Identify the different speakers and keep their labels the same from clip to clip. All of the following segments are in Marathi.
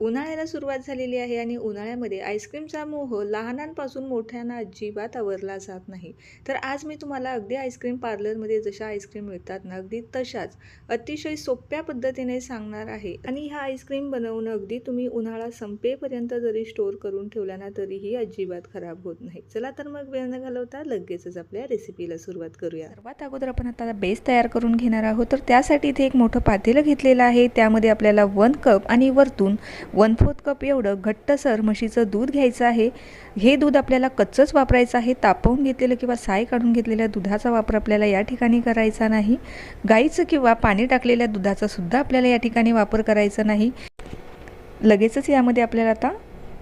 Speaker 1: उन्हाळ्याला सुरुवात झालेली आहे आणि उन्हाळ्यामध्ये आईस्क्रीमचा मोह लहानांपासून मोठ्यांना अजिबात आवरला जात नाही. तर आज मी तुम्हाला अगदी आईस्क्रीम पार्लरमध्ये जशा आईस्क्रीम मिळतात ना अगदी तशाच अतिशय सोप्या पद्धतीने सांगणार आहे. आणि ह्या आईस्क्रीम बनवणं अगदी तुम्ही उन्हाळा संपेपर्यंत जरी स्टोअर करून ठेवला ना तरीही अजिबात खराब होत नाही. चला तर मग वेळ न घालवता लगेचच आपल्या रेसिपीला सुरुवात करूया. सर्वात अगोदर आपण आता बेस तयार करून घेणार आहोत. तर त्यासाठी इथे एक मोठं पातेलं घेतलेलं आहे. त्यामध्ये आपल्याला वन कप आणि वरतून वन फोर्थ कप एवढं घट्टसर म्हशीचं दूध घ्यायचं आहे. हे दूध आपल्याला कच्चंच वापरायचं आहे. तापवून घेतलेलं किंवा साय काढून घेतलेल्या दुधाचा वापर आपल्याला या ठिकाणी करायचा नाही. गाईचं किंवा पाणी टाकलेल्या दुधाचा सुद्धा आपल्याला या ठिकाणी वापर करायचा नाही. लगेचच यामध्ये आपल्याला आता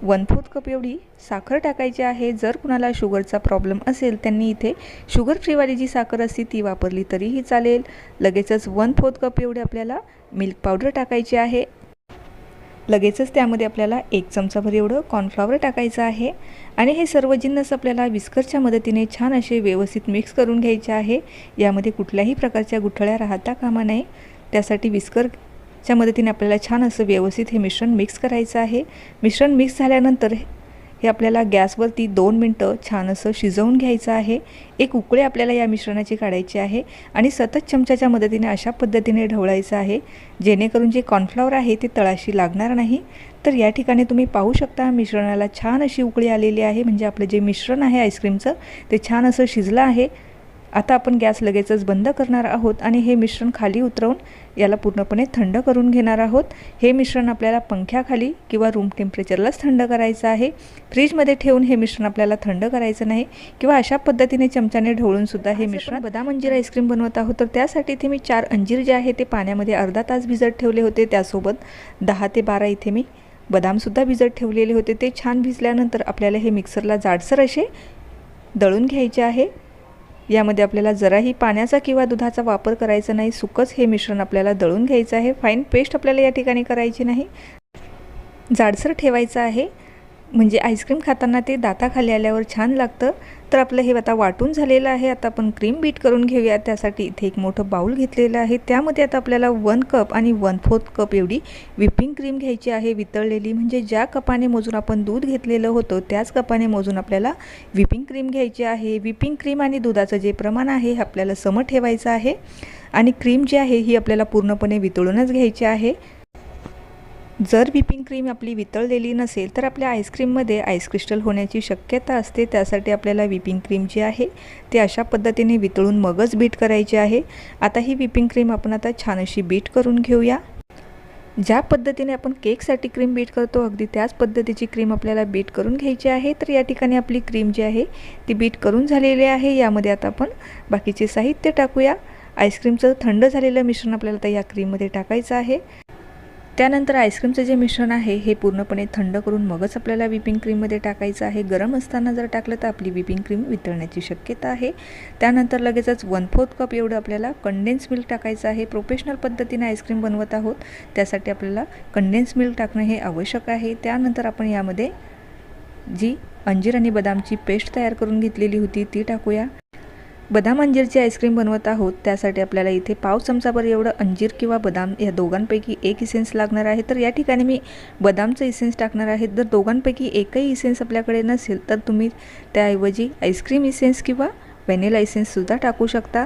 Speaker 1: वन फोर्थ कप एवढी साखर टाकायची आहे. जर कुणाला शुगरचा प्रॉब्लेम असेल त्यांनी इथे शुगर फ्रीवाली जी साखर असते ती वापरली तरीही चालेल. लगेचच वन फोर्थ कप एवढी आपल्याला मिल्क पावडर टाकायची आहे. लगेचच त्यामध्ये आपल्याला एक चमचाभर एवढं कॉर्नफ्लॉवर टाकायचं आहे. आणि हे सर्व जिन्नस आपल्याला विस्करच्या मदतीने छान असे व्यवस्थित मिक्स करून घ्यायचे आहे. यामध्ये कुठल्याही प्रकारच्या गुठळ्या राहता कामा नये. त्यासाठी विस्करच्या मदतीने आपल्याला छान असं व्यवस्थित हे मिश्रण मिक्स करायचं आहे. मिश्रण मिक्स झाल्यानंतर हे आपल्याला गॅसवरती दोन मिनटं छान असं शिजवून घ्यायचं आहे. एक उकळे आपल्याला या मिश्रणाची काढायची आहे आणि सतत चमच्याच्या मदतीने अशा पद्धतीने ढवळायचं आहे. जेणेकरून जे कॉर्नफ्लॉवर आहे ते तळाशी लागणार नाही. तर या ठिकाणी तुम्ही पाहू शकता मिश्रणाला छान अशी उकळी आलेली आहे. म्हणजे आपलं जे मिश्रण आहे आईस्क्रीमचं ते छान असं शिजलं आहे. आता आपण गॅस लगेचच बंद करणार आहोत आणि हे मिश्रण खाली उतरवून याला पूर्णपणे थंड करून घेणार आहोत. हे मिश्रण आपल्याला पंख्याखाली किंवा रूम टेम्परेचरलाच थंड करायचं आहे. फ्रीजमध्ये ठेवून हे मिश्रण आपल्याला थंड करायचं नाही किंवा अशा पद्धतीने चमच्याने ढवळूनसुद्धा हे मिश्रण बदाम अंजीर आईस्क्रीम बनवत आहोत. तर त्यासाठी इथे मी चार अंजीर जे आहे ते पाण्यामध्ये अर्धा तास भिजत ठेवले होते. त्यासोबत दहा ते बारा इथे मी बदामसुद्धा भिजत ठेवलेले होते. ते छान भिजल्यानंतर आपल्याला हे मिक्सरला जाडसर असे दळून घ्यायचे आहे. यामध्ये आपल्याला जराही पाण्याचा किंवा दुधाचा वापर करायचा नाही सुकंच हे मिश्रण आपल्याला दळून घ्यायचं आहे. फाईन पेस्ट आपल्याला या ठिकाणी करायची नाही. जाडसर ठेवायचं आहे. म्हणजे आईस्क्रीम खाताना ते दाताखाली आल्यावर छान लागतं. तर आपलं हे आता वाटून झालेलं आहे. आता आपण क्रीम बीट करून घेऊया. त्यासाठी इथे एक मोठं बाऊल घेतलेलं आहे. त्यामध्ये आता आपल्याला वन कप आणि वन फोर्थ कप एवढी व्हिपिंग क्रीम घ्यायची आहे. वितळलेली म्हणजे ज्या कपाने मोजून आपण दूध घेतलेलं होतं त्याच कपाने मोजून आपल्याला व्हिपिंग क्रीम घ्यायची आहे. व्हिपिंग क्रीम आणि दुधाचं जे प्रमाण आहे हे आपल्याला सम ठेवायचं आहे. आणि क्रीम जी आहे ही आपल्याला पूर्णपणे वितळूनच घ्यायची आहे. जर व्हिपिंग क्रीम आपली वितळलेली नसेल तर आपल्या आईस्क्रीममध्ये आईस क्रिस्टल होण्याची शक्यता असते. त्यासाठी आपल्याला व्हिपिंग क्रीम जी आहे ती अशा पद्धतीने वितळून मगच बीट करायची आहे. आता ही व्हिपिंग क्रीम आपण आता छान अशी बीट करून घेऊया. ज्या पद्धतीने आपण केकसाठी क्रीम बीट करतो अगदी त्याच पद्धतीची क्रीम आपल्याला बीट करून घ्यायची आहे. तर या ठिकाणी आपली क्रीम जी आहे ती बीट करून झालेली आहे. यामध्ये आता आपण बाकीचे साहित्य टाकूया. आईस्क्रीमचं थंड झालेलं मिश्रण आपल्याला आता या क्रीममध्ये टाकायचं आहे. त्यानंतर आईस्क्रीमचं जे मिश्रण आहे हे पूर्णपणे थंड करून मगच आपल्याला व्हिपिंग क्रीममध्ये टाकायचं आहे. गरम असताना जर टाकलं तर आपली व्हिपिंग क्रीम वितळण्याची शक्यता आहे. त्यानंतर लगेचच वन फोर्थ कप एवढं आपल्याला कंडेन्स मिल्क टाकायचं आहे. प्रोफेशनल पद्धतीने आईस्क्रीम बनवत आहोत. त्यासाठी आपल्याला कंडेन्स मिल्क टाकणं हे आवश्यक आहे. त्यानंतर आपण यामध्ये जी अंजीर आणि बदामची पेस्ट तयार करून घेतलेली होती ती टाकूया. बदाम अंजीरची आईस्क्रीम बनवत आहोत त्यासाठी आपल्याला इथे पाव चमचाभर एवढं अंजीर किंवा बदाम या दोघांपैकी एक इसेन्स लागणार आहे. तर या ठिकाणी मी बदामचं इसेन्स टाकणार आहे. जर दोघांपैकी एकही इसेन्स आपल्याकडे नसेल तर तुम्ही त्याऐवजी आईस्क्रीम इसेन्स किंवा व्हॅनिला इसेन्ससुद्धा टाकू शकता.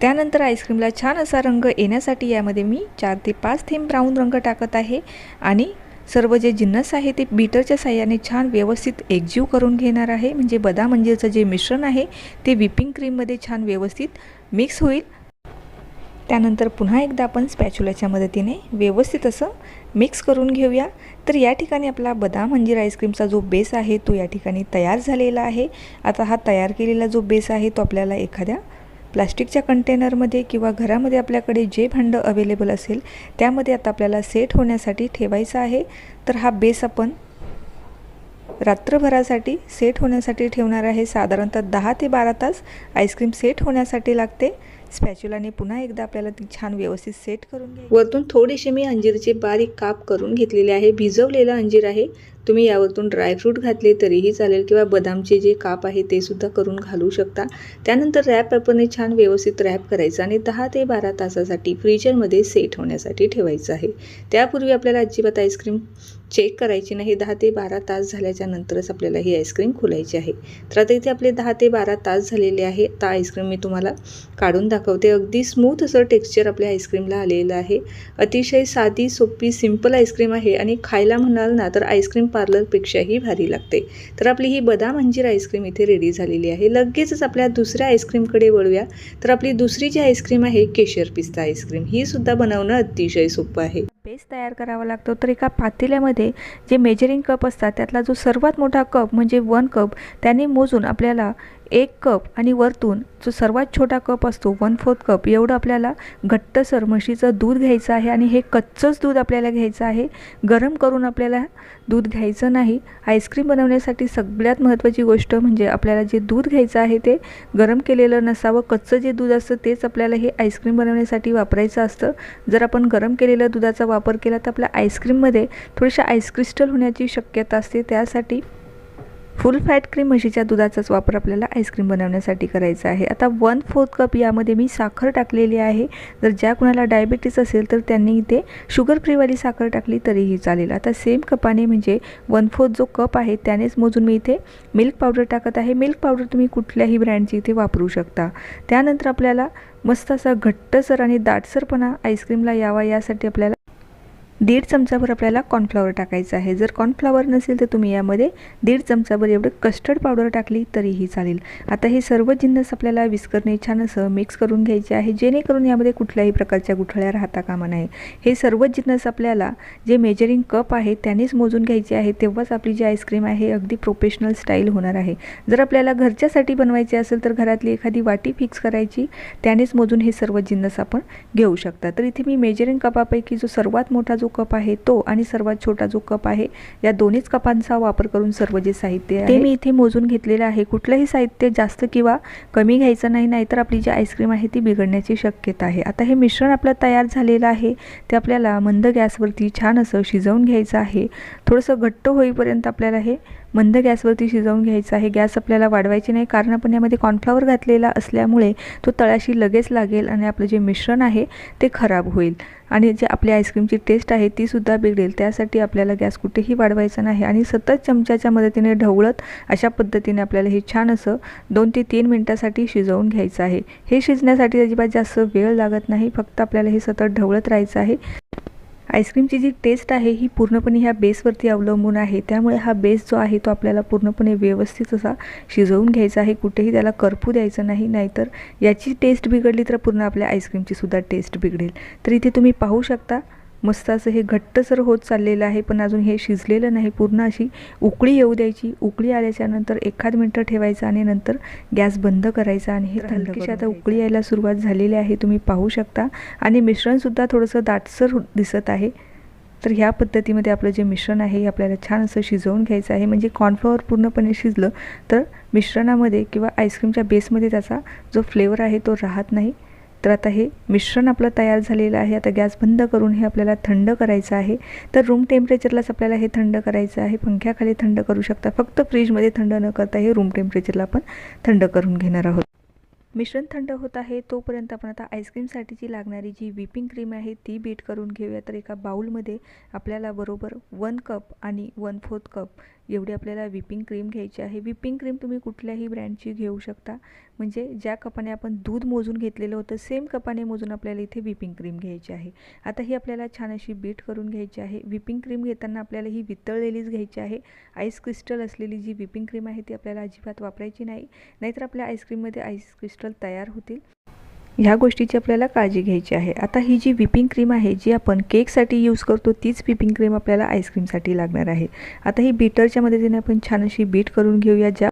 Speaker 1: त्यानंतर आईस्क्रीमला छान असा रंग येण्यासाठी यामध्ये मी चार ते पाच थेंब ब्राऊन रंग टाकत आहे. आणि सर्व जे जिन्नस आहे ते बीटरच्या साह्याने छान व्यवस्थित एकजीव करून घेणार आहे. म्हणजे बदाम अंजीरचं जे मिश्रण आहे ते व्हिपिंग क्रीममध्ये छान व्यवस्थित मिक्स होईल. त्यानंतर पुन्हा एकदा आपण स्पॅच्युलाच्या मदतीने व्यवस्थित असं मिक्स करून घेऊया. तर या ठिकाणी आपला बदाम अंजीर आईस्क्रीमचा जो बेस आहे तो या ठिकाणी तयार झालेला आहे. आता हा तयार केलेला जो बेस आहे तो आपल्याला एखाद्या प्लास्टिकच्या कंटेनरमध्ये किंवा घरामध्ये आपल्याकडे जे भांडं अवेलेबल असेल त्यामध्ये आता आपल्याला सेट होण्यासाठी ठेवायचं आहे. तर हा बेस आपण रात्रभरासाठी सेट होण्यासाठी ठेवणार आहे. साधारणतः दहा ते बारा तास आईस्क्रीम सेट होण्यासाठी लागते. स्पॅच्युलाने पुन्हा एकदा आपल्याला ती छान व्यवस्थित सेट करून वरतून थोडीशी मी अंजीरचे बारीक काप करून घेतलेले आहे. भिजवलेलं अंजीर आहे.
Speaker 2: तुम्ही यावरतून ड्रायफ्रूट घातले तरीही चालेल किंवा बदामचे जे काप आहे ते सुद्धा करून घालू शकता. त्यानंतर रॅप पेपरने छान व्यवस्थित रॅप करायचं आणि दहा ते बारा तासासाठी फ्रीजरमध्ये सेट होण्यासाठी ठेवायचं आहे. त्यापूर्वी आपल्याला अजिबात आईस्क्रीम चेक करायची नाही. दहा ते बारा तास झाल्याच्या नंतरच आपल्याला ही आईस्क्रीम खोलायची आहे. तर आता इथे आपले दहा ते बारा तास झालेले आहे. तर आईस्क्रीम मी तुम्हाला काढून दाखवते. अगदी स्मूथ असं टेक्स्चर आपल्या आईस्क्रीमला आलेलं आहे. अतिशय साधी सोपी सिंपल आईस्क्रीम आहे आणि खायला म्हणाल ना तर आईस्क्रीम पार्लरपेक्षाही भारी लागते. तर आपली ही बदाम अंजीर आईस्क्रीम इथे रेडी झालेली आहे. लगेचच आपल्या दुसऱ्या आईस्क्रीमकडे वळूया. तर आपली दुसरी जी आईस्क्रीम आहे केशर पिस्ता आईस्क्रीम. ही सुद्धा बनवणं अतिशय सोपं आहे.
Speaker 1: बेस तयार करावा लागतो. तर एका पातेल्यामध्ये जे मेजरिंग कप असतात त्यातला जो सर्वात मोठा कप म्हणजे वन कप त्याने मोजून आपल्याला एक कप आणि वरतून जो सर्वात छोटा कप असतो वन फोर्थ कप एवढं आपल्याला घट्टसर म्हशीचं दूध घ्यायचं आहे आणि हे कच्चंच दूध आपल्याला घ्यायचं आहे. गरम करून आपल्याला दूध घ्यायचं नाही. आईस्क्रीम बनवण्यासाठी सगळ्यात महत्त्वाची गोष्ट म्हणजे आपल्याला जे दूध घ्यायचं आहे ते गरम केलेलं नसावं. कच्चं जे दूध असतं तेच आपल्याला हे आईस्क्रीम बनवण्यासाठी वापरायचं असतं. जर आपण गरम केलेलं दुधाचा वापर केला तर आपल्या आईस्क्रीममध्ये थोडीशा आईस क्रिस्टल होण्याची शक्यता असते. त्यासाठी फुल फॅट क्रीम म्हशीच्या दुधाचाच वापर आपल्याला आईस्क्रीम बनवण्यासाठी करायचा आहे. आता वन फोर्थ कप यामध्ये मी साखर टाकलेली आहे. जर ज्या कुणाला डायबिटीस असेल तर त्यांनी इथे शुगर फ्रीवाली साखर टाकली तरीही चालेल. आता सेम कपाने म्हणजे वन फोर्थ जो कप आहे त्यानेच मोजून मी इथे मिल्क पावडर टाकत आहे. मिल्क पावडर तुम्ही कुठल्याही ब्रँडची इथे वापरू शकता. त्यानंतर आपल्याला मस्त असा घट्टसर आणि दाटसरपणा आईस्क्रीमला यावा यासाठी आपल्याला दीड चमचाभर आपल्याला कॉर्नफ्लॉवर टाकायचं आहे. जर कॉर्नफ्लॉवर नसेल तर तुम्ही यामध्ये दीड चमचाभर एवढं कस्टर्ड पावडर टाकली तरीही चालेल. आता हे सर्व जिन्नस आपल्याला विस्करणे छान असं मिक्स करून घ्यायचे आहे. जेणेकरून यामध्ये कुठल्याही प्रकारच्या गुठळ्या राहता कामा नये. हे सर्व जिन्नस आपल्याला जे मेजरिंग कप आहे त्यानेच मोजून घ्यायचे आहे. तेव्हाच आपली जी आईस्क्रीम आहे अगदी प्रोफेशनल स्टाईल होणार आहे. जर आपल्याला घरच्यासाठी बनवायचे असेल तर घरातली एखादी वाटी फिक्स करायची त्यानेच मोजून हे सर्व जिन्नस आपण घेऊ शकता. तर इथे मी मेजरिंग कपापैकी जो सर्वात मोठा जो कप आहे तो आणि सर्वात छोटा जो कप आहे या दोन्हीच कपांचा वापर करून सर्व जे साहित्य आहे ते मी इथे मोजून घेतलेलं आहे. कुठलंही साहित्य जास्त किंवा कमी घ्यायचं नाही नाहीतर आपली जी आईस्क्रीम आहे ती बिघडण्याची शक्यता आहे. आता हे मिश्रण आपलं तयार झालेलं आहे. ते आपल्याला मंद गॅसवरती छान असं शिजवून घ्यायचं आहे. थोडंसं घट्ट होईपर्यंत आपल्याला हे मंद गॅसवरती शिजवून घ्यायचं आहे. गॅस आपल्याला वाढवायची नाही कारण आपण यामध्ये कॉर्नफ्लॉवर घातलेला असल्यामुळे तो तळाशी लगेच लागेल आणि आपलं जे मिश्रण आहे ते खराब होईल. आणि जे आपली आईस्क्रीमची टेस्ट आहे तीसुद्धा बिघडेल. त्यासाठी आपल्याला गॅस कुठेही वाढवायचा नाही आणि सतत चमच्याच्या मदतीने ढवळत अशा पद्धतीने आपल्याला हे छान असं दोन ते तीन मिनटासाठी शिजवून घ्यायचं आहे. हे शिजण्यासाठी अजिबात जास्त वेळ लागत नाही. फक्त आपल्याला हे सतत ढवळत राहायचं आहे. आईस्क्रीमची जी टेस्ट आहे ही पूर्णपणे ह्या बेसवरती अवलंबून आहे. त्यामुळे हा बेस जो आहे तो आपल्याला पूर्णपणे व्यवस्थित असा शिजवून घ्यायचा आहे. कुठेही त्याला करपू द्यायचं नाही नाहीतर याची टेस्ट बिघडली तर पूर्ण आपल्या आईस्क्रीमची सुद्धा टेस्ट बिघडेल. तर इथे तुम्ही पाहू शकता मस्त असं हे घट्टसर होत चाललेलं आहे पण अजून हे शिजलेलं नाही. पूर्ण अशी उकळी येऊ द्यायची. उकळी आल्याच्यानंतर एखाद मिनटं ठेवायचं आणि नंतर गॅस बंद करायचा आणि हे हलकीशी आता उकळी यायला सुरुवात झालेली आहे तुम्ही पाहू शकता. आणि मिश्रणसुद्धा थोडंसं दाटसर दिसत आहे. तर ह्या पद्धतीमध्ये आपलं जे मिश्रण आहे हे आपल्याला छान असं शिजवून घ्यायचं आहे. म्हणजे कॉर्नफ्लॉवर पूर्णपणे शिजलं तर मिश्रणामध्ये किंवा आईस्क्रीमच्या बेसमध्ये त्याचा जो फ्लेवर आहे तो राहत नाही. तर आता हे मिश्रण आपलं तयार झालेलं आहे. आता गॅस बंद करून हे आपल्याला थंड करायचं आहे. तर रूम टेम्परेचरलाच आपल्याला हे थंड करायचं आहे. पंख्याखाली थंड करू शकता. फक्त फ्रीजमध्ये थंड न करता हे रूम टेम्परेचरला आपण थंड करून घेणार आहोत. मिश्रण थंड होत आहे. तोपर्यंत आपण आता आईस्क्रीमसाठीची लागणारी जी व्हिपिंग क्रीम आहे ती बीट करून घेऊया. तर एका बाऊलमध्ये आपल्याला बरोबर वन कप आणि वन फोर्थ कप एवढी आपल्याला व्हिपिंग क्रीम घ्यायची आहे. व्हिपिंग क्रीम तुम्ही कुठल्याही ब्रँडची घेऊ शकता. म्हणजे ज्या कपाने आपण दूध मोजून घेतलेलं होतं सेम कपाने मोजून आपल्याला इथे व्हिपिंग क्रीम घ्यायची आहे. आता ही आपल्याला छान अशी बीट करून घ्यायची आहे. व्हिपिंग क्रीम घेताना आपल्याला ही वितळलेलीच घ्यायची आहे. आईस क्रिस्टल असलेली जी व्हिपिंग क्रीम आहे ती आपल्याला अजिबात वापरायची नाही. नाहीतर आपल्या आईस्क्रीममध्ये आईस क्रिस्टल तयार होतील. ह्या गोष्टीची आपल्याला काळजी घ्यायची आहे. आता ही जी व्हिपिंग क्रीम आहे जी आपण केकसाठी यूज करतो तीच व्हिपिंग क्रीम आपल्याला आईस्क्रीमसाठी लागणार आहे. आता ही बीटरच्या मदतीने आपण छान अशी बीट करून घेऊया ज्या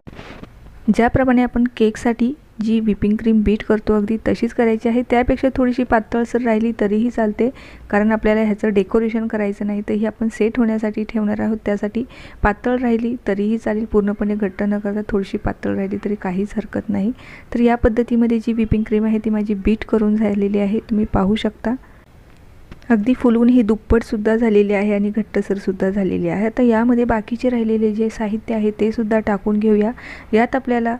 Speaker 1: ज्याप्रमाणे आपण केकसाठी जी व्हिपिंग क्रीम बीट करतो अगदी तशीच करायची आहे. त्यापेक्षा थोडीशी पातळसर राहिली तरीही चालते. कारण आपल्याला ह्याचं डेकोरेशन करायचं नाही तर ही आपण सेट होण्यासाठी ठेवणार आहोत. त्यासाठी पातळ राहिली तरीही चालेल. पूर्णपणे घट्ट न करता थोडीशी पातळ राहिली तरी काहीच हरकत नाही. तर या पद्धतीमध्ये जी व्हिपिंग क्रीम आहे ती माझी बीट करून झालेली आहे. तुम्ही पाहू शकता. अगदी फुलून ही दुप्पटसुद्धा झालेली आहे आणि घट्टसरसुद्धा झालेली आहे. आता यामध्ये बाकीचे राहिलेले जे साहित्य आहे ते सुद्धा टाकून घेऊया. यात आपल्याला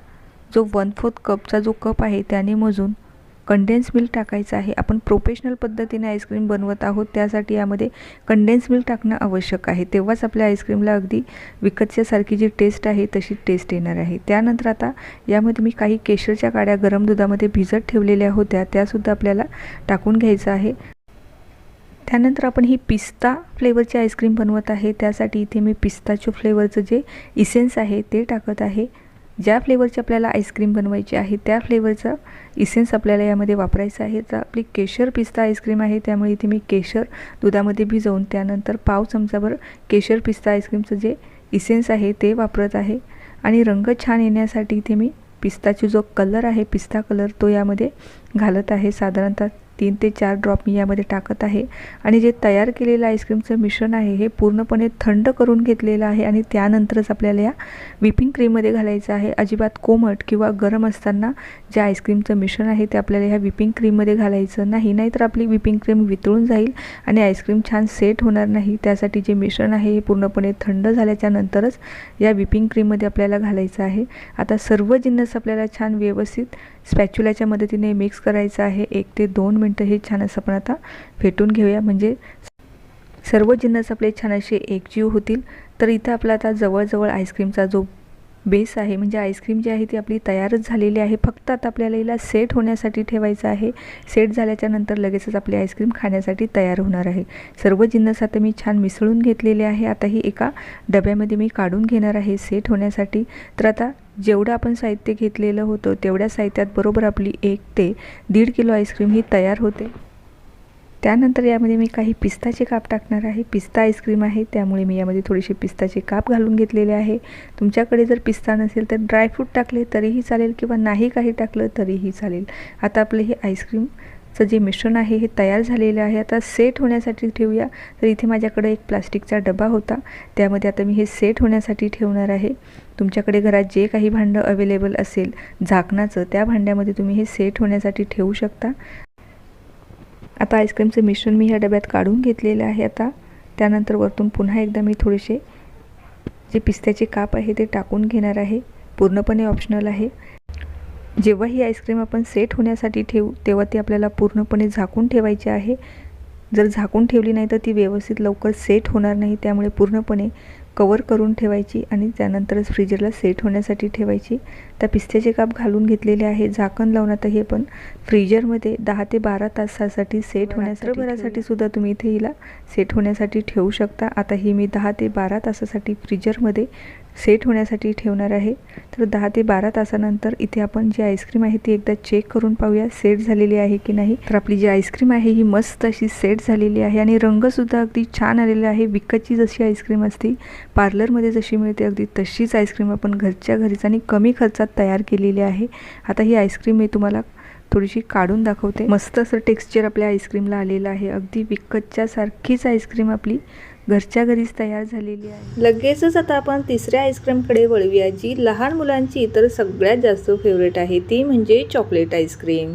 Speaker 1: जो वन फोर्थ कपचा जो कप आहे त्याने मोजून कंडेन्स मिल्क टाकायचं आहे. आपण प्रोफेशनल पद्धतीने आईस्क्रीम बनवत आहोत त्यासाठी यामध्ये कंडेन्स मिल्क टाकणं आवश्यक आहे. तेव्हाच आपल्या आईस्क्रीमला अगदी विकतच्यासारखी जी टेस्ट आहे तशी टेस्ट येणार आहे. त्यानंतर आता यामध्ये मी काही केशरच्या काड्या गरम दुधामध्ये भिजत ठेवलेल्या होत्या त्यासुद्धा आपल्याला टाकून घ्यायचं आहे. त्यानंतर आपण ही पिस्ता फ्लेवरची आईस्क्रीम बनवत आहे. त्यासाठी इथे मी पिस्ताच्या फ्लेवरचं जे इसेन्स आहे ते टाकत आहे. ज्या फ्लेवरची आपल्याला आईस्क्रीम बनवायची आहे त्या फ्लेवरचा इसेन्स आपल्याला यामध्ये वापरायचा आहे. तर आपली केशर पिस्ता आईस्क्रीम आहे त्यामुळे इथे मी केशर दुधामध्ये भिजवून त्यानंतर पाव चमचाभर केशर पिस्ता आईस्क्रीमचं जे इसेन्स आहे ते वापरत आहे. आणि रंग छान येण्यासाठी इथे मी पिस्ताची जो कलर आहे पिस्ता कलर तो यामध्ये घालत आहे. साधारणतः तीन ते चार ड्रॉप मी यामध्ये टाकत आहे. आणि जे तयार केलेलं आईस्क्रीमचं मिश्रण आहे हे पूर्णपणे थंड करून घेतलेलं आहे आणि त्यानंतरच आपल्याला या व्हिपिंग क्रीममध्ये घालायचं आहे. अजिबात कोमट किंवा गरम असताना जे आईस्क्रीमचं मिश्रण आहे ते आपल्याला ह्या व्हिपिंग क्रीममध्ये घालायचं नाही. नाहीतर आपली व्हिपिंग क्रीम वितळून जाईल आणि आईस्क्रीम छान सेट होणार नाही. त्यासाठी जे मिश्रण आहे हे पूर्णपणे थंड झाल्याच्या नंतरच या व्हिपिंग क्रीममध्ये आपल्याला घालायचं आहे. आता सर्व जिन्नस आपल्याला छान व्यवस्थित स्पॅच्युलाच्या मदतीने मिक्स करायचं आहे. एक ते दोन मिनटं हे छान असं आपण आता फेटून घेऊया. म्हणजे सर्व जिन्नस आपले छान असे एकजीव होतील. तर इथं आपला आता जवळजवळ आईस्क्रीमचा जो बेस आहे. म्हणजे आईस्क्रीम जी आहे ती आपली तयारच झालेली आहे. फक्त आता आपल्याला हिला सेट होण्यासाठी ठेवायचं आहे. सेट झाल्याच्यानंतर लगेचच आपली आईस्क्रीम खाण्यासाठी तयार होणार आहे. सर्व जिन्नस आता मी छान मिसळून घेतलेले आहे. आता ही एका डब्यामध्ये मी काढून घेणार आहे सेट होण्यासाठी. तर आता जेवढं आपण साहित्य घेतलेलं होतं तेवढ्या साहित्यात बरोबर आपली एक ते दीड किलो आईस्क्रीम ही तयार होते. त्यानंतर यामध्ये मी काही पिस्ताचे काप टाकणार आहे. पिस्ता आईस्क्रीम आहे त्यामुळे मी यामध्ये थोडेसे पिस्ताचे काप घालून घेतलेले आहे. तुमच्याकडे जर पिस्ता नसेल तर ड्रायफ्रूट टाकले तरीही चालेल किंवा नाही काही टाकलं तरीही चालेल. आता आपलं हे आईस्क्रीमचं जे मिश्रण आहे हे तयार झालेलं आहे. आता सेट होण्यासाठी ठेवूया. तर इथे माझ्याकडे एक प्लास्टिकचा डबा होता. त्यामध्ये आता मी हे सेट होण्यासाठी ठेवणार आहे. तुमच्याकडे घरात जे काही भांडं अवेलेबल असेल झाकणाचं त्या भांड्यामध्ये तुम्ही हे सेट होण्यासाठी ठेवू शकता. आता आईस्क्रीमचं मिश्रण मी ह्या डब्यात काढून घेतलेलं आहे आता. त्यानंतर वरतून पुन्हा एकदा मी थोडेसे जे पिस्त्याचे काप आहे ते टाकून घेणार आहे. पूर्णपणे ऑप्शनल आहे. जेव्हा ही आईस्क्रीम आपण सेट होण्यासाठी ठेवू तेव्हा ती आपल्याला पूर्णपणे झाकून ठेवायची आहे. जर झाकून ठेवली नाही तर ती व्यवस्थित लवकर सेट होणार नाही त्यामुळे पूर्णपणे कवर करून ठेवायची आणि त्यानंतरच फ्रीजरला सेट होण्यासाठी ठेवायची. त्या पिस्त्याचे काप घालून घेतलेले आहे. झाकण लावून आता हे पण फ्रीजरमध्ये दहा ते बारा तासासाठी सेट होण्यासाठी सुद्धा तुम्ही इथे हिला सेट होण्यासाठी ठेवू शकता. आता ही मी दहा ते बारा तासासाठी फ्रीजरमध्ये सेट होण्यासाठी ठेवणार आहे. तर दहा ते बारा तासानंतर इथे आपण जी आईस्क्रीम आहे ती एकदा चेक करून पाहूया सेट झालेली आहे की नाही. तर आपली जी आईस्क्रीम आहे ही मस्त अशी सेट झालेली आहे आणि रंगसुद्धा अगदी छान आलेला आहे. विकतची जशी आईस्क्रीम असते पार्लरमध्ये जशी मिळते अगदी तशीच आईस्क्रीम आपण घरच्या घरीच आणि कमी खर्चात तयार केलेली आहे. आता ही आईस्क्रीम मी तुम्हाला थोडीशी काढून दाखवते. मस्त असं टेक्स्चर आपल्या आईस्क्रीमला आलेलं आहे. अगदी विकतच्या सारखीच आईस्क्रीम आपली घरच्या घरीच तयार झालेली आहे.
Speaker 2: लगेचच आता आपण तिसऱ्या आईस्क्रीमकडे वळूया जी लहान मुलांची तर सगळ्यात जास्त फेवरेट आहे ती म्हणजे चॉकलेट आईस्क्रीम.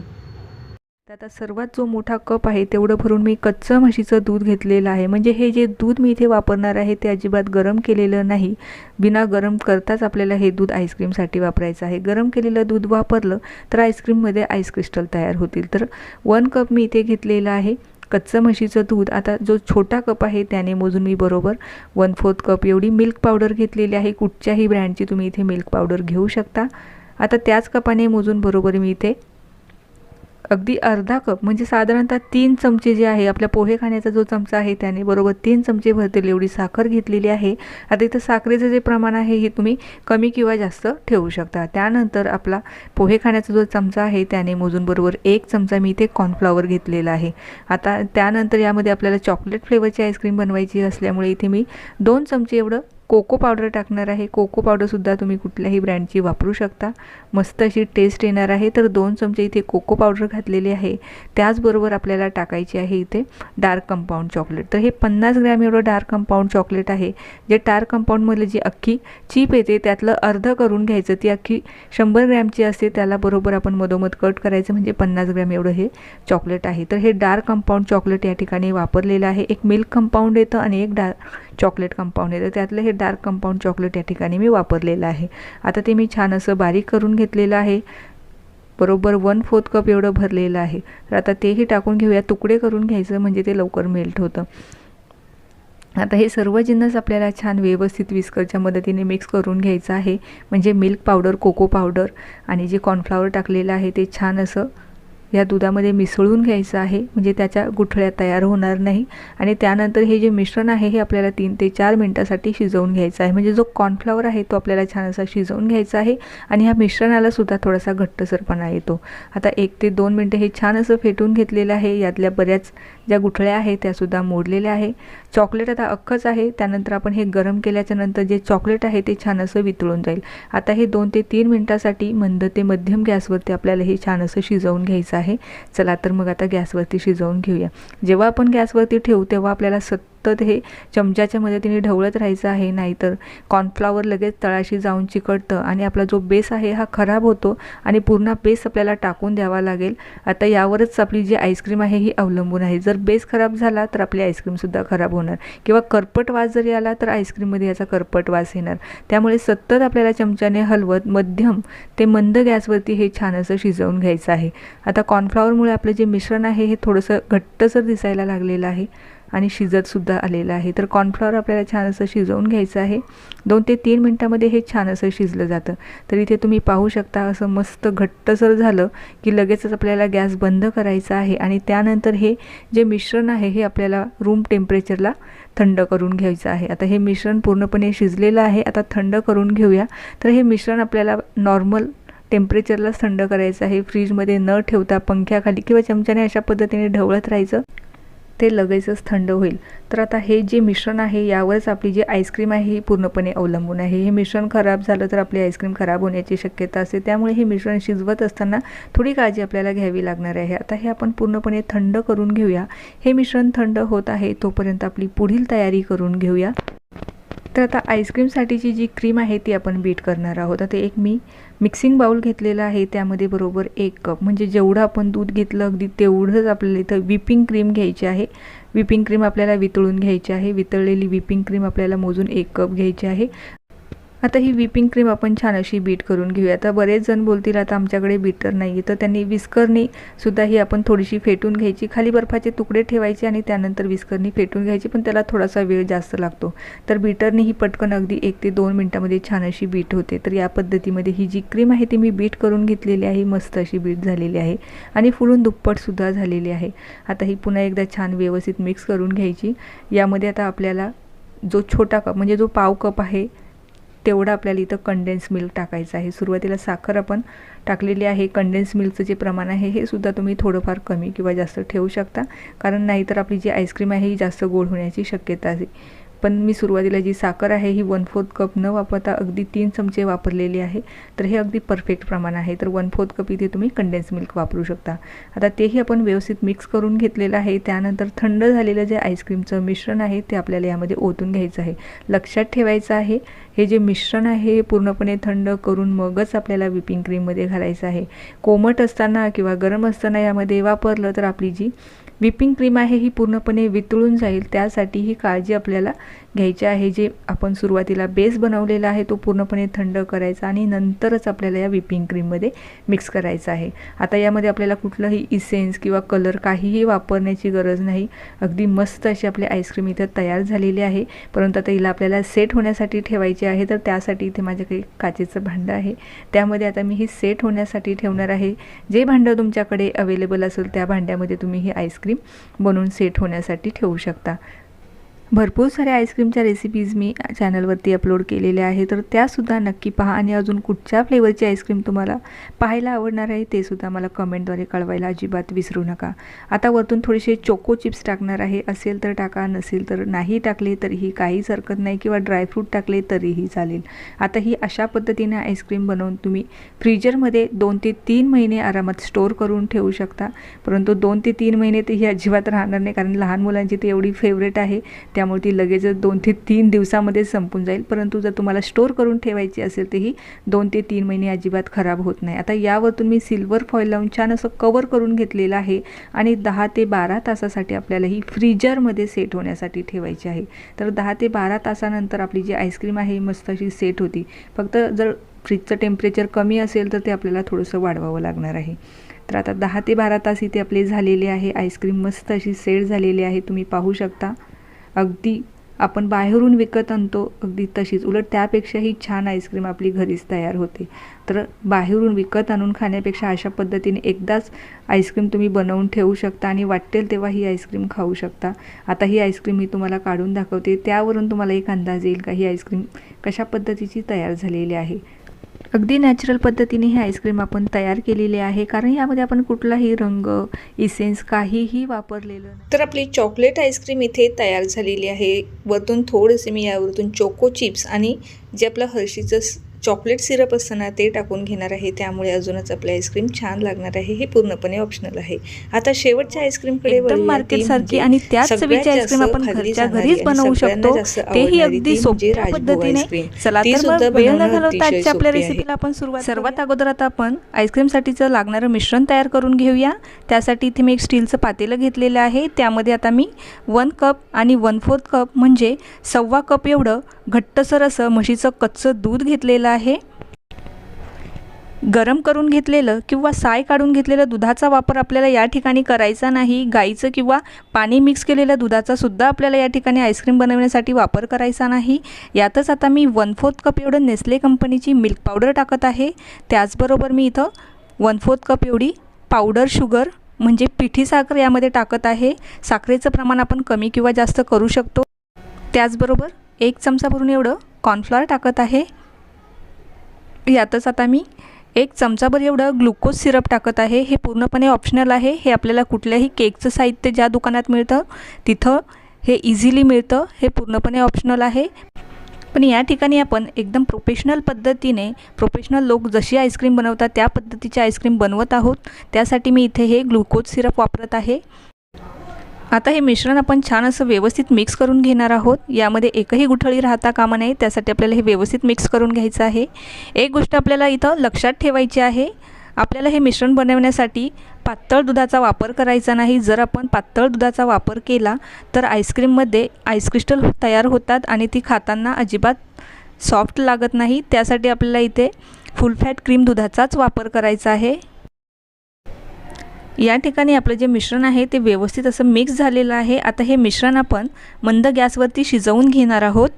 Speaker 1: आता सर्वात जो मोठा कप आहे तेवढं भरून मी कच्चं म्हशीचं दूध घेतलेलं आहे. म्हणजे हे जे दूध मी इथे वापरणार आहे ते अजिबात गरम केलेलं नाही. बिना गरम करताच आपल्याला हे दूध आईस्क्रीमसाठी वापरायचं आहे. गरम केलेलं दूध वापरलं तर आईस्क्रीममध्ये आईस क्रिस्टल तयार होतील. तर वन कप मी इथे घेतलेलं आहे. कच्चं म्हशीचं दूध आता जो छोटा कप आहे त्याने मोजून मी बरोबर वन फोर्थ कप एवढी मिल्क पावडर घेतलेली आहे. कुठच्याही ब्रँडची तुम्ही इथे मिल्क पावडर घेऊ शकता. आता त्याच कपाने मोजून बरोबर मी इथे अगदी अर्धा कप म्हणजे साधारणतः तीन चमचे जे आहे आपल्या पोहे खाण्याचा जो चमचा आहे त्याने बरोबर तीन चमचे भरतील एवढी साखर घेतलेली आहे. आता इथं साखरेचं जे प्रमाण आहे हे तुम्ही कमी किंवा जास्त ठेवू शकता. त्यानंतर आपला पोहे खाण्याचा जो चमचा आहे त्याने मोजून बरोबर एक चमचा मी इथे कॉर्नफ्लॉवर घेतलेला आहे. आता त्यानंतर यामध्ये आपल्याला चॉकलेट फ्लेवरची आईस्क्रीम बनवायची असल्यामुळे इथे मी दोन चमचे एवढं कोको पावडर टाकणार आहे. कोको पावडरसुद्धा तुम्ही कुठल्याही ब्रँडची वापरू शकता. मस्त अशी टेस्ट येणार आहे. तर दोन चमचे इथे कोको पावडर घातलेली आहे. त्याचबरोबर आपल्याला टाकायची आहे इथे डार्क कंपाऊंड चॉकलेट. तर हे पन्नास ग्रॅम एवढं डार्क कंपाऊंड चॉकलेट आहे. जे डार्क कंपाऊंडमधलं जी अख्खी चीप येते त्यातलं अर्ध करून घ्यायचं. ती अख्खी शंभर ग्रॅमची असते. त्याला बरोबर आपण मधोमध कट करायचं म्हणजे पन्नास ग्रॅम एवढं हे चॉकलेट आहे. तर हे डार्क कंपाऊंड चॉकलेट या ठिकाणी वापरलेलं आहे. एक मिल्क कंपाऊंड येतं आणि एक डार्क चॉकलेट कंपाऊंड येतं त्यातलं हे डार्क कंपाऊंड चॉकलेट या ठिकाणी मी वापरलेलं आहे. आता ते मी छान असं बारीक करून घेतलेलं आहे. बरोबर वन फोर्थ कप एवढं भरलेलं आहे. तर आता तेही टाकून घेऊया. तुकडे करून घ्यायचं म्हणजे ते लवकर मेल्ट होतं. आता हे सर्व जिन्नस आपल्याला छान व्यवस्थित विस्करच्या मदतीने मिक्स करून घ्यायचं आहे. म्हणजे मिल्क पावडर कोको पावडर आणि जे कॉर्नफ्लावर टाकलेलं आहे ते छान असं या दुधामध्ये मिसळून घ्यायचं आहे. म्हणजे त्याच्या गुठळ्या तयार होणार नाही. आणि त्यानंतर हे जे मिश्रण आहे हे आपल्याला तीन ते चार मिनटासाठी शिजवून घ्यायचं आहे. म्हणजे जो कॉर्नफ्लॉवर आहे तो आपल्याला छान असा शिजवून घ्यायचा आहे. आणि ह्या मिश्रणाला सुद्धा थोडासा घट्टसरपणा येतो. आता एक ते दोन मिनटं हे छान असं फेटून घेतलेलं आहे. यातल्या बऱ्याच ज्या गुठळ्या आहेत त्यासुद्धा मोडलेल्या आहे. चॉकलेट आता अख्खच आहे. त्यानंतर आपण हे गरम केल्याच्यानंतर जे चॉकलेट आहे ते छान असं वितळून जाईल. आता हे दोन ते तीन मिनटासाठी मंद ते मध्यम गॅसवरती आपल्याला हे छान असं शिजवून घ्यायचं आहे. चला तर मग आता गॅसवरती शिजवून घेऊया. जेव्हा आपण गॅसवरती ठेवू तेव्हा आपल्याला सतत हे. चमच्याच्या मदतीने ढवळत राहायचं आहे नाहीतर कॉर्नफ्लावर लगेच तळाशी जाऊन चिकटतं आणि आपला जो बेस आहे हा खराब होतो आणि पूर्ण बेस आपल्याला टाकून द्यावा लागेल. आता यावरच आपली जी आईस्क्रीम आहे ही अवलंबून आहे. जर बेस खराब झाला तर आपली आईस्क्रीमसुद्धा खराब होणार. किंवा करपट वास जरी आला तर आईस्क्रीममध्ये याचा करपट वास येणार. त्यामुळे सतत आपल्याला चमच्याने हलवत मध्यम ते मंद गॅसवरती हे छान असं शिजवून घ्यायचं आहे. आता कॉर्नफ्लॉवरमुळे आपलं जे मिश्रण आहे हे थोडंसं घट्टसर दिसायला लागलेलं आहे. आणि शिजतसुद्धा आलेलं आहे. तर कॉर्नफ्लॉवर आपल्याला छान असं शिजवून घ्यायचं आहे. दोन ते तीन मिनटामध्ये हे छान असं शिजलं जातं. तर इथे तुम्ही पाहू शकता असं मस्त घट्टसर झालं की लगेचच आपल्याला गॅस बंद करायचा आहे आणि त्यानंतर हे जे मिश्रण आहे हे आपल्याला रूम टेम्परेचरला थंड करून घ्यायचं आहे. आता हे मिश्रण पूर्णपणे शिजलेलं आहे. आता थंड करून घेऊया. तर हे मिश्रण आपल्याला नॉर्मल टेम्परेचरलाच थंड करायचं आहे. फ्रीजमध्ये न ठेवता पंख्याखाली किंवा चमच्याने अशा पद्धतीने ढवळत राहायचं. ते लगेचच थंड होईल. तर आता हे जे मिश्रण आहे यावरच आपली जी आईस्क्रीम आहे ही पूर्णपणे अवलंबून आहे. हे मिश्रण खराब झालं तर आपली आईस्क्रीम खराब होण्याची शक्यता असते. त्यामुळे हे मिश्रण शिजवत असताना थोडी काळजी आपल्याला घ्यावी लागणार आहे. आता हे आपण पूर्णपणे थंड करून घेऊया. हे मिश्रण थंड होत आहे तोपर्यंत आपली पुढील तयारी करून घेऊया. तर आता आईस्क्रीमसाठीची जी क्रीम आहे ती आपण बीट करणार आहोत. आता एक मी मिक्सिंग बाऊल घेतलेला आहे त्यामध्ये बरोबर एक कप. म्हणजे जेवढं आपण दूध घेतलं अगदी तेवढंच आपल्याला इथं विपिंग क्रीम घ्यायची आहे. विपिंग क्रीम आपल्याला वितळून घ्यायची आहे. वितळलेली विपिंग क्रीम आपल्याला मोजून एक कप घ्यायची आहे. आता ही विपिंग क्रीम आपण छान अशी बीट करून घेऊया. आता बरेच जण बोलतील आता आमच्याकडे बीटर नाही आहे तर त्यांनी विस्करनी सुद्धा ही आपण थोडीशी फेटून घ्यायची. खाली बर्फाचे तुकडे ठेवायचे आणि त्यानंतर विस्करनी फेटून घ्यायची पण त्याला थोडासा वेळ जास्त लागतो. तर बीटरने ही पटकन अगदी एक ते दोन मिनटामध्ये छान अशी बीट होते. तर या पद्धतीमध्ये ही जी क्रीम आहे ती मी बीट करून घेतलेली आहे. मस्त अशी बीट झालेली आहे आणि फुलून दुप्पटसुद्धा झालेली आहे. आता ही पुन्हा एकदा छान व्यवस्थित मिक्स करून घ्यायची. यामध्ये आता आपल्याला जो छोटा कप म्हणजे जो पाव कप आहे तेवढं आपल्याला इथं कंडेन्स मिल्क टाकायचं आहे. सुरुवातीला साखर आपण टाकलेली आहे. कंडेन्स मिल्कचं जे प्रमाण आहे हे सुद्धा तुम्ही थोडंफार कमी किंवा जास्त ठेवू शकता. कारण नाहीतर आपली जी आईस्क्रीम आहे ही जास्त गोड होण्याची शक्यता आहे. पण मी सुरुवातीला जी साखर आहे ही वन फोर्थ कप न वापरता अगदी तीन चमचे वापरलेली आहे. तर हे अगदी परफेक्ट प्रमाण आहे. तर वन फोर्थ कप इथे तुम्ही कंडेन्स मिल्क वापरू शकता. आता तेही आपण व्यवस्थित मिक्स करून घेतलेलं आहे. त्यानंतर थंड झालेलं जे आईस्क्रीमचं मिश्रण आहे ते आपल्याला यामध्ये ओतून घ्यायचं आहे. लक्षात ठेवायचं आहे हे जे मिश्रण आहे हे पूर्णपणे थंड करून मगच आपल्याला विपिंग क्रीममध्ये घालायचं आहे. कोमट असताना किंवा गरम असताना यामध्ये वापरलं तर आपली जी विपिंग क्रीम आहे ही पूर्णपणे वितळून जाईल त्यासाठी ही काळजी आपल्याला घ्यायचे आहे जे आपण सुरुवातीला बेस बनवलेला आहे तो पूर्णपणे थंड करायचा आणि नंतरच आपल्याला या विपिंग क्रीममध्ये मिक्स करायचं आहे. आता यामध्ये आपल्याला कुठलंही इसेन्स किंवा कलर काहीही वापरण्याची गरज नाही. अगदी मस्त अशी आपली आईस्क्रीम इथं तयार झालेली आहे. परंतु आता हिला आपल्याला सेट होण्यासाठी ठेवायची आहे तर त्यासाठी इथे माझ्याकडे काचेचं भांडं आहे. त्यामध्ये आता मी ही सेट होण्यासाठी ठेवणार आहे. जे भांडं तुमच्याकडे अवेलेबल असेल त्या भांड्यामध्ये तुम्ही ही आईस्क्रीम बनवून सेट होण्यासाठी ठेवू शकता. भरपूर साऱ्या आईस्क्रीमच्या रेसिपीज मी चॅनलवरती अपलोड केलेल्या आहे तर त्यासुद्धा नक्की पहा. आणि अजून कुठच्या फ्लेवरची आईस्क्रीम तुम्हाला पाहायला आवडणार आहे ते सुद्धा मला कमेंटद्वारे कळवायला अजिबात विसरू नका. आता वरतून थोडेसे चोको चिप्स टाकणार आहे. असेल तर टाका नसेल तर नाही टाकले तरीही काहीच हरकत नाही किंवा ड्रायफ्रूट टाकले तरीही चालेल. आता ही अशा पद्धतीने आईस्क्रीम बनवून तुम्ही फ्रीजरमध्ये दोन ते तीन महिने आरामात स्टोअर करून ठेवू शकता. परंतु दोन ते तीन महिने तर ही अजिबात राहणार नाही कारण लहान मुलांची ती एवढी फेवरेट आहे. त्यामुळे ती लगेचच दोन ते तीन दिवसामध्ये संपून जाईल. परंतु जर तुम्हाला स्टोअर करून ठेवायची असेल तर ही दोन ते तीन महिने अजिबात खराब होत नाही. आता यावरतून मी सिल्वर फॉईल लावून छान असं कवर करून घेतलेलं आहे आणि दहा ते बारा तासासाठी आपल्याला ही फ्रीजरमध्ये सेट होण्यासाठी ठेवायची आहे. तर दहा ते बारा तासानंतर आपली जी आईस्क्रीम आहे मस्त अशी सेट होती. फक्त जर फ्रीजचं टेम्परेचर कमी असेल तर ते आपल्याला थोडंसं वाढवावं लागणार आहे. तर आता दहा ते बारा तास इथे आपले झालेले आहे. आईस्क्रीम मस्त अशी सेट झालेली आहे. तुम्ही पाहू शकता. अगदी आपण बाहेरून विकत आणतो अगदी तशीच. उलट त्यापेक्षाही छान आईस्क्रीम आपली घरीच तयार होते. तर बाहेरून विकत आणून खाण्यापेक्षा अशा पद्धतीने एकदाच आईस्क्रीम तुम्ही बनवून ठेवू शकता आणि वाटेल तेव्हा ही आईस्क्रीम खाऊ शकता. आता ही आईस्क्रीम मी तुम्हाला काढून दाखवते. त्यावरून तुम्हाला एक अंदाज येईल का ही आईस्क्रीम कशा पद्धतीची तयार झालेली आहे. अगदी नॅचरल पद्धतीने ही आईस्क्रीम आपण तयार केलेली आहे. कारण यामध्ये आपण कुठलाही रंग इसेन्स काहीही वापरलेलं
Speaker 2: तर आपली चॉकलेट आईस्क्रीम इथे तयार झालेली आहे. वरतून थोडेसे मी यावरतून चोको चिप्स आणि जे आपलं हर्षीचं चॉकलेट सिरप असतं ना ते टाकून घेणार आहे त्यामुळे अजूनच आपली आईस्क्रीम छान लागणार आहे हे पूर्णपणे ऑप्शनल आहे आता शेवटच्या आईस्क्रीमकडे.
Speaker 1: मार्केट सारखी
Speaker 2: म्हणजे
Speaker 1: आणि त्याच चवीची आईस्क्रीम आपण घरच्या घरीच बनवू शकतो तेही अगदी
Speaker 2: म्हणजे
Speaker 1: सोप्या
Speaker 2: राजभोग
Speaker 1: पद्धतीने. चला तर वेळ न घालवता आजच्या आपल्या
Speaker 2: सोपी.
Speaker 1: रेसिपीला आपण सुरुवात सर्वात अगोदर आता आपण आईस्क्रीमसाठीचं लागणारं मिश्रण तयार करून घेऊया त्यासाठी इथे मी एक स्टीलचं पातेलं घेतलेलं आहे त्यामध्ये आता मी वन कप आणि वन फोर्थ कप म्हणजे सव्वा कप एवढं घट्टसर असं म्हशीचं कच्चं दूध घेतलेलं आहे गरम करून घेतलेलं किंवा साय काढून घेतलेलं दुधाचा वापर आपल्याला या ठिकाणी करायचा नाही. गाईचं किंवा पाणी मिक्स केलेल्या दुधाचा सुद्धा आपल्याला या ठिकाणी आईस्क्रीम बनवण्यासाठी वापर करायचा नाही. यातच आता मी वन फोर्थ कप एवढं नेस्ले कंपनीची मिल्क पावडर टाकत आहे. त्याचबरोबर मी इथं वन फोर्थ कप एवढी पावडर शुगर म्हणजे पिठी साखर यामध्ये टाकत आहे. साखरेचं प्रमाण आपण कमी किंवा जास्त करू शकतो. त्याचबरोबर एक चमचा भरून एवढं कॉर्नफ्लॉवर टाकत आहे. यातच आता मी एक चमचाभर एवढं ग्लुकोज सिरप टाकत आहे. हे पूर्णपणे ऑप्शनल आहे. हे आपल्याला कुठल्याही केकचं साहित्य ज्या दुकानात मिळतं तिथं हे इझिली मिळतं. हे पूर्णपणे ऑप्शनल आहे. पण या ठिकाणी आपण एकदम प्रोफेशनल पद्धतीने प्रोफेशनल लोक जशी आईस्क्रीम बनवतात त्या पद्धतीची आईस्क्रीम बनवत आहोत. त्यासाठी मी इथे हे ग्लुकोज सिरप वापरत आहे. आता हे मिश्रण आपण छान असं व्यवस्थित मिक्स करून घेणार आहोत. यामध्ये एकही गुठळी राहता कामा नये. त्यासाठी आपल्याला हे व्यवस्थित मिक्स करून घ्यायचं आहे. एक गोष्ट आपल्याला इथं लक्षात ठेवायची आहे. आपल्याला हे मिश्रण बनवण्यासाठी पातळ दुधाचा वापर करायचा नाही. जर आपण पातळ दुधाचा वापर केला तर आईस्क्रीममध्ये आईस्क्रिस्टल तयार होतात आणि ती खाताना अजिबात सॉफ्ट लागत नाही. त्यासाठी आपल्याला इथे फुल फॅट क्रीम दुधाचाच वापर करायचा आहे. या ठिकाणी आपलं जे मिश्रण आहे ते व्यवस्थित असं मिक्स झालेलं आहे. आता हे मिश्रण आपण मंद गॅसवरती शिजवून घेणार आहोत.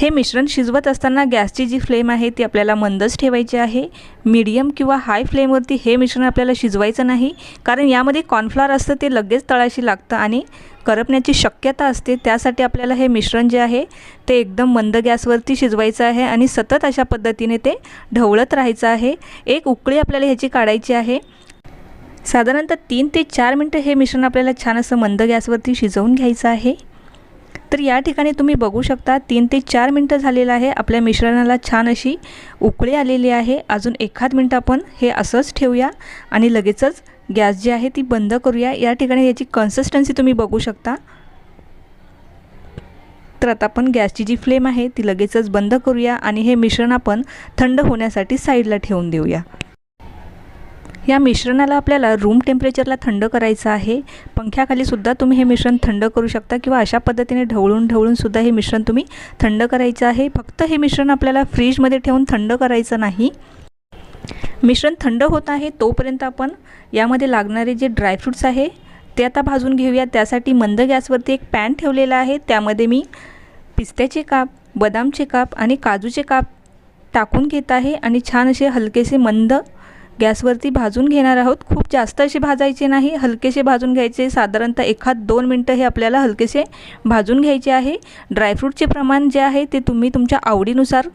Speaker 1: हे मिश्रण शिजवत असताना गॅसची जी फ्लेम आहे ती आपल्याला मंदच ठेवायची आहे. मीडियम किंवा हाय फ्लेमवरती हे मिश्रण आपल्याला शिजवायचं नाही कारण यामध्ये कॉर्नफ्लॉर असतं ते लगेच तळाशी लागतं आणि करपण्याची शक्यता असते. त्यासाठी आपल्याला हे मिश्रण जे आहे ते एकदम मंद गॅसवरती शिजवायचं आहे आणि सतत अशा पद्धतीने ते ढवळत राहायचं आहे. एक उकळी आपल्याला ह्याची काढायची आहे. साधारणतः तीन ते चार मिनटं हे मिश्रण आपल्याला छान असं मंद गॅसवरती शिजवून घ्यायचं आहे. तर या ठिकाणी तुम्ही बघू शकता तीन ते चार मिनटं झालेलं आहे. आपल्या मिश्रणाला छान अशी उकळी आलेली आहे. अजून एखाद मिनटं आपण हे असंच ठेवूया आणि लगेचच गॅस जी आहे ती बंद करूया. या ठिकाणी याची कन्सिस्टन्सी तुम्ही बघू शकता. तर आता आपण गॅसची जी फ्लेम आहे ती लगेचच बंद करूया आणि हे मिश्रण आपण थंड होण्यासाठी साईडला ठेवून देऊया. या मिश्रणाला आपल्याला रूम टेम्परेचरला थंड करायचं आहे. पंख्याखाली सुद्धा तुम्ही हे मिश्रण थंड करू शकता किंवा अशा पद्धतीने ढवळून ढवळून सुद्धा हे मिश्रण तुम्ही थंड करायचं आहे. फक्त हे मिश्रण आपल्याला फ्रीजमध्ये ठेवून थंड करायचं नाही. मिश्रण थंड होत आहे तोपर्यंत आपण यामध्ये लागणारे जे ड्रायफ्रूट्स आहे ते आता भाजून घेऊया. त्यासाठी मंद गॅसवरती एक पॅन ठेवलेला आहे. त्यामध्ये मी पिस्त्याचे काप बदामचे काप आणि काजूचे काप टाकून घेत आहे आणि छान असे हलकेसे मंद गॅसवरती भाजून घेणार आहोत. खूप जास्त असे भाजायचे नाही. हलकेसे भाजून घ्यायचे. साधारणतः एखाद दोन मिनटं हे आपल्याला हलकेसे भाजून घ्यायचे आहे. ड्रायफ्रूटचे प्रमाण जे आहे ते तुम्ही तुमच्या आवडीनुसार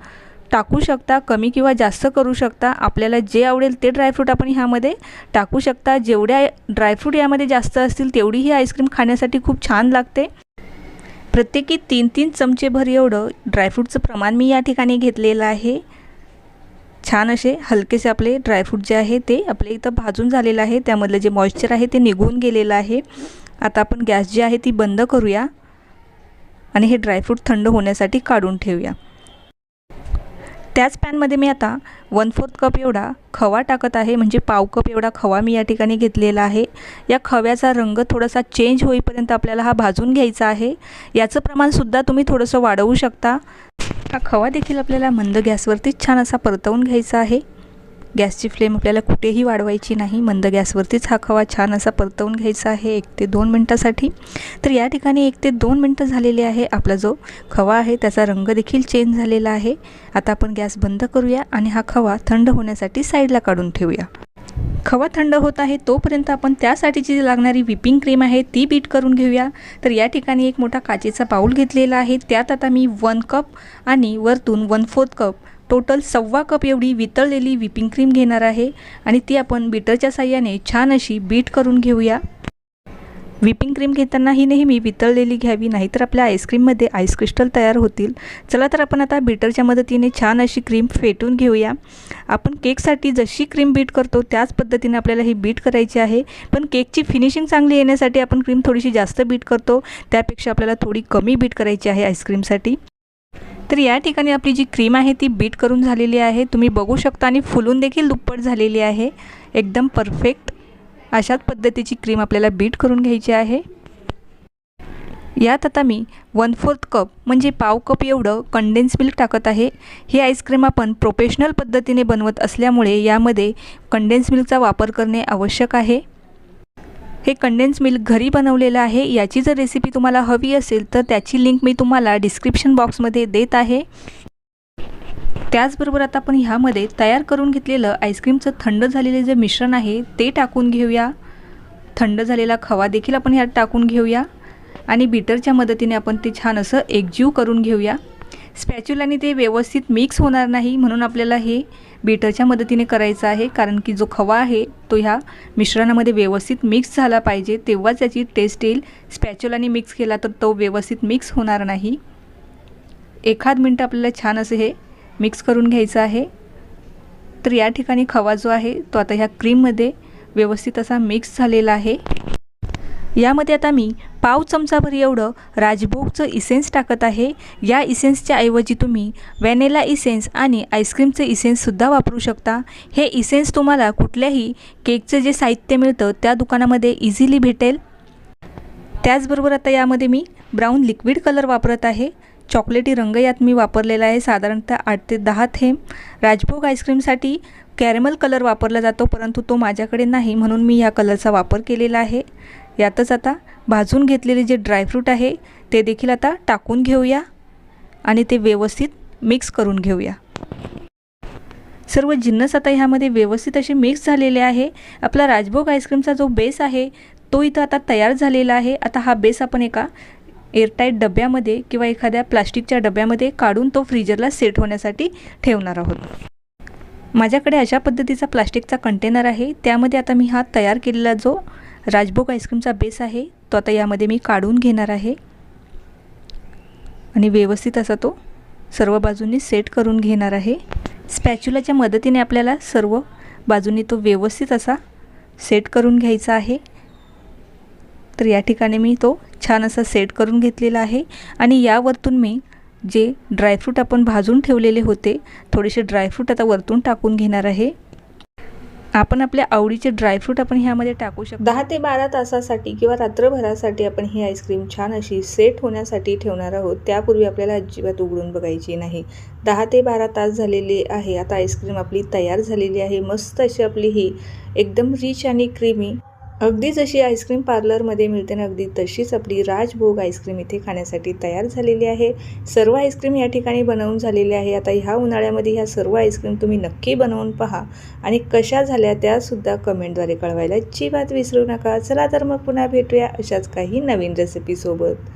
Speaker 1: टाकू शकता कमी किंवा जास्त करू शकता. आपल्याला जे आवडेल ते ड्रायफ्रूट आपण ह्यामध्ये टाकू शकता. जेवढ्या ड्रायफ्रूट यामध्ये जास्त असतील तेवढी ही आईस्क्रीम खाण्यासाठी खूप छान लागते. प्रत्येकी तीन तीन चमचेभर एवढं ड्रायफ्रूटचं प्रमाण मी या ठिकाणी घेतलेलं आहे. छान असे हलकेसे आपले ड्रायफ्रूट जे आहे ते आपल्या इथं भाजून झालेलं आहे. त्यामधलं जे मॉइश्चर आहे ते निघून गेलेलं आहे. आता आपण गॅस जी आहे ती बंद करूया आणि हे ड्रायफ्रूट थंड होण्यासाठी काढून ठेवूया. त्याच पॅनमध्ये मी आता वन फोर्थ कप एवढा खवा टाकत आहे. म्हणजे पाव कप एवढा खवा मी या ठिकाणी घेतलेला आहे. या खव्याचा रंग थोडासा चेंज होईपर्यंत आपल्याला हा भाजून घ्यायचा आहे. याचं प्रमाणसुद्धा तुम्ही थोडंसं वाढवू शकता. हा खवा देखील आपल्याला मंद गॅसवरतीच छान असा परतवून घ्यायचा आहे. गॅसची फ्लेम आपल्याला कुठेही वाढवायची नाही. मंद गॅसवरतीच हा खवा छान असा परतवून घ्यायचा आहे. एक ते दोन मिनटासाठी. तर या ठिकाणी एक ते दोन मिनटं झालेली आहे. आपला जो खवा आहे त्याचा रंग देखील चेंज झालेला आहे. आता आपण गॅस बंद करूया आणि हा खवा थंड होण्यासाठी साईडला काढून ठेवूया. खवा थंड होत आहे तोपर्यंत आपण त्यासाठीची जी लागणारी व्हिपिंग क्रीम आहे ती बीट करून घेऊया. तर या ठिकाणी एक मोठा काचेचा बाऊल घेतलेला आहे. त्यात आता मी वन कप आणि वरतून वन फोर्थ कप टोटल सव्वा कप एवढी वितळलेली व्हिपिंग क्रीम घेणार आहे आणि ती आपण बीटरच्या साह्याने छान अशी बीट करून घेऊया. व्हिपिंग क्रीम घेताना ही नेहमी वितळलेली घ्यावी नाहीतर आपल्या आईस्क्रीममध्ये आईस क्रिस्टल तयार होतील. चला तर आपण आता बीटरच्या मदतीने छान अशी क्रीम फेटून घेऊया. आपण केकसाठी जशी क्रीम बीट करतो त्याच पद्धतीने आपल्याला ही बीट करायची आहे. पण केकची फिनिशिंग चांगली येण्यासाठी आपण क्रीम थोडीशी जास्त बीट करतो. त्यापेक्षा आपल्याला थोडी कमी बीट करायची आहे आईस्क्रीमसाठी तर या ठिकाणी आपली जी क्रीम आहे ती बीट करून झालेली आहे. तुम्ही बघू शकता आणि फुलून देखील दुप्पट झालेली आहे. एकदम परफेक्ट अशाच पद्धतीची क्रीम आपल्याला बीट करून घ्यायची आहे. यात आता मी वन फोर्थ कप म्हणजे पाव कप एवढं कंडेन्स मिल्क टाकत आहे. ही आईस्क्रीम आपण प्रोफेशनल पद्धतीने बनवत असल्यामुळे यामध्ये कंडेन्स मिल्कचा वापर करणे आवश्यक आहे. हे कंडेन्स मिल्क घरी बनवलेलं आहे. याची जर रेसिपी तुम्हाला हवी असेल तर त्याची लिंक मी तुम्हाला डिस्क्रिप्शन बॉक्समध्ये देत आहे. त्याचबरोबर आता आपण ह्यामध्ये तयार करून घेतलेलं आईस्क्रीमचं थंड झालेले जे मिश्रण आहे ते टाकून घेऊया. थंड झालेला खवा देखील आपण ह्यात टाकून घेऊया. आणि बीटरच्या मदतीने आपण ते छान असं एकजीव करून घेऊया. स्पॅच्युलाने ते व्यवस्थित मिक्स होणार नाही म्हणून आपल्याला हे बीटरच्या मदतीने करायचं आहे. कारण की जो खवा आहे तो ह्या मिश्रणामध्ये व्यवस्थित मिक्स झाला पाहिजे. तेव्हाच त्याची टेस्ट येईल. स्पॅच्युलाने मिक्स केला तर तो व्यवस्थित मिक्स होणार नाही. एखाद मिनटं आपल्याला छान असं हे मिक्स करून घ्यायचं आहे. तर या ठिकाणी खवा जो आहे तो आता ह्या क्रीममध्ये व्यवस्थित असा मिक्स झालेला आहे. यामध्ये आता मी पाव चमचाभर एवढं राजभोगचं इसेन्स टाकत आहे. या इसेन्सच्या ऐवजी तुम्ही व्हॅनिला इसेन्स आणि आईस्क्रीमचं इसेन्ससुद्धा वापरू शकता. हे इसेन्स तुम्हाला कुठल्याही केकचं जे साहित्य मिळतं त्या दुकानामध्ये इझिली भेटेल. त्याचबरोबर आता यामध्ये मी ब्राऊन लिक्विड कलर वापरत आहे. चॉकलेटी रंग यात मी वापरलेला आहे. साधारणतः आठ ते दहा थेंब. राजभोग आईस्क्रीमसाठी कॅरेमल कलर वापरला जातो परंतु तो माझ्याकडे नाही म्हणून मी ह्या कलरचा वापर केलेला आहे. यातच आता भाजून घेतलेले जे ड्रायफ्रूट आहे ते देखील आता टाकून घेऊया आणि ते व्यवस्थित मिक्स करून घेऊया. सर्व जिन्नस आता ह्यामध्ये व्यवस्थित असे मिक्स झालेले आहे. आपला राजभोग आईस्क्रीमचा जो बेस आहे तो इथं आता तयार झालेला आहे. आता हा बेस आपण एका एअरटाईट डब्यामध्ये किंवा एखाद्या प्लास्टिकच्या डब्यामध्ये काढून तो फ्रीजरला सेट होण्यासाठी ठेवणार आहोत. माझ्याकडे अशा पद्धतीचा प्लास्टिकचा कंटेनर आहे. त्यामध्ये आता मी हा तयार केलेला जो राजभोग आईस्क्रीमचा बेस आहे. तो आता यामध्ये मी काढून घेणार आहे. आणि व्यवस्थित असा तो सर्व बाजूंनी सेट करून घेणार आहे. स्पॅच्युलाच्या मदतीने आपल्याला सर्व बाजूंनी तो व्यवस्थित असा सेट करून घ्यायचा आहे. तर या ठिकाणी मी तो छान असा सेट करून घेतलेला आहे. आणि यावरतून मी जे ड्रायफ्रूट आपण भाजून ठेवलेले होते थोडेसे ड्रायफ्रूट आता वरतून टाकून घेणार आहे. आपण आपल्या आवडीचे ड्रायफ्रूट आपण ह्यामध्ये टाकू शकतो.
Speaker 2: दहा ते बारा तासासाठी किंवा रात्रभरासाठी आपण ही आईस्क्रीम छान अशी सेट होण्यासाठी ठेवणार आहोत. त्यापूर्वी आपल्याला अजिबात उघडून बघायची नाही. दहा ते बारा तास झालेले आहे. आता आईस्क्रीम आपली तयार झालेली आहे. मस्त अशी आपली ही एकदम रिच आणि क्रीमी अगदी जशी आईस्क्रीम पार्लरमध्ये मिळते ना अगदी तशीच आपली राजभोग आईस्क्रीम इथे खाण्यासाठी तयार झालेली आहे. सर्व आईस्क्रीम या ठिकाणी बनवून झालेली आहे. आता ह्या उन्हाळ्यामध्ये ह्या सर्व आईस्क्रीम तुम्ही नक्की बनवून पहा आणि कशा झाल्या त्यासुद्धा कमेंटद्वारे कळवायला अजिबात विसरू नका. चला तर मग पुन्हा भेटूया अशाच काही नवीन रेसिपीसोबत